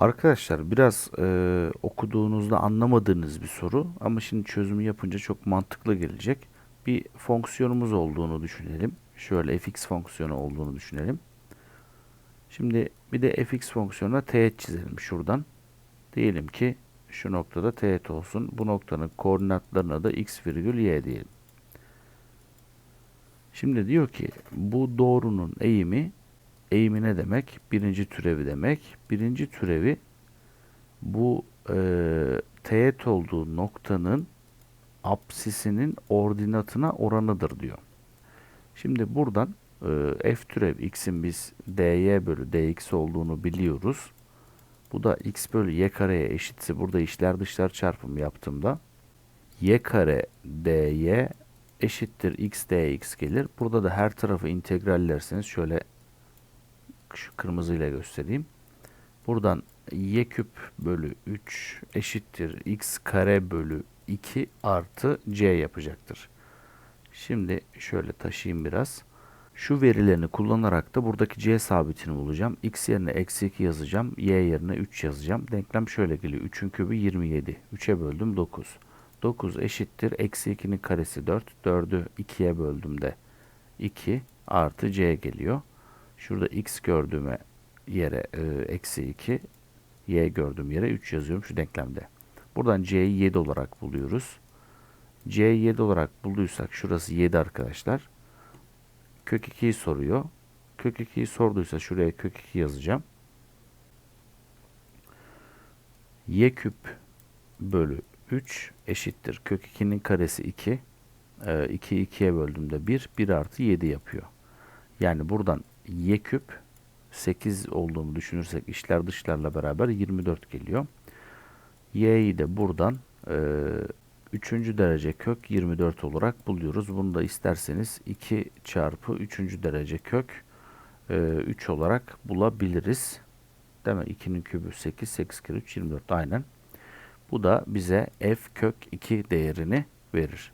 Arkadaşlar biraz e, okuduğunuzda anlamadığınız bir soru ama şimdi çözümü yapınca çok mantıklı gelecek. Bir fonksiyonumuz olduğunu düşünelim. Şöyle fx fonksiyonu olduğunu düşünelim. Şimdi bir de fx fonksiyonuna teğet çizelim şuradan. Diyelim ki şu noktada teğet olsun. Bu noktanın koordinatlarına da x virgül y diyelim. Şimdi diyor ki bu doğrunun eğimi eğimi ne demek? Birinci türevi demek. Birinci türevi bu e, teğet olduğu noktanın apsisinin ordinatına oranıdır diyor. Şimdi buradan e, f türev x'in biz dy bölü dx olduğunu biliyoruz. Bu da x bölü y kareye eşitse burada içler dışlar çarpımı yaptığımda y kare dy eşittir x dx gelir. Burada da her tarafı integrallerseniz şöyle şu kırmızıyla göstereyim. Buradan y küp bölü 3 eşittir x kare bölü 2 artı c yapacaktır. Şimdi şöyle taşıyayım biraz. Şu verilerini kullanarak da buradaki c sabitini bulacağım. x yerine eksi 2 yazacağım. y yerine 3 yazacağım. Denklem şöyle geliyor. 3'ün kübü 27. 3'e böldüm 9. 9 eşittir. Eksi 2'nin karesi 4. 4'ü 2'ye böldüm de 2 artı c geliyor. Şurada x gördüğüme yere e, eksi 2, y gördüğüm yere 3 yazıyorum şu denklemde. Buradan c'yi 7 olarak buluyoruz. c'yi 7 olarak bulduysak şurası 7 arkadaşlar. Kök 2'yi soruyor. Kök 2'yi sorduysa şuraya kök 2 yazacağım. y küp bölü 3 eşittir. Kök 2'nin karesi 2. 2'yi 2'ye böldüğümde 1. 1 artı 7 yapıyor. Yani buradan y küp 8 olduğunu düşünürsek işler dışlarla beraber 24 geliyor. y'yi de buradan e, 3. derece kök 24 olarak buluyoruz. Bunu da isterseniz 2 çarpı 3. derece kök e, 3 olarak bulabiliriz. Değil mi? 2'nin kübü 8, 8 kere 3 24 aynen. Bu da bize f kök 2 değerini verir.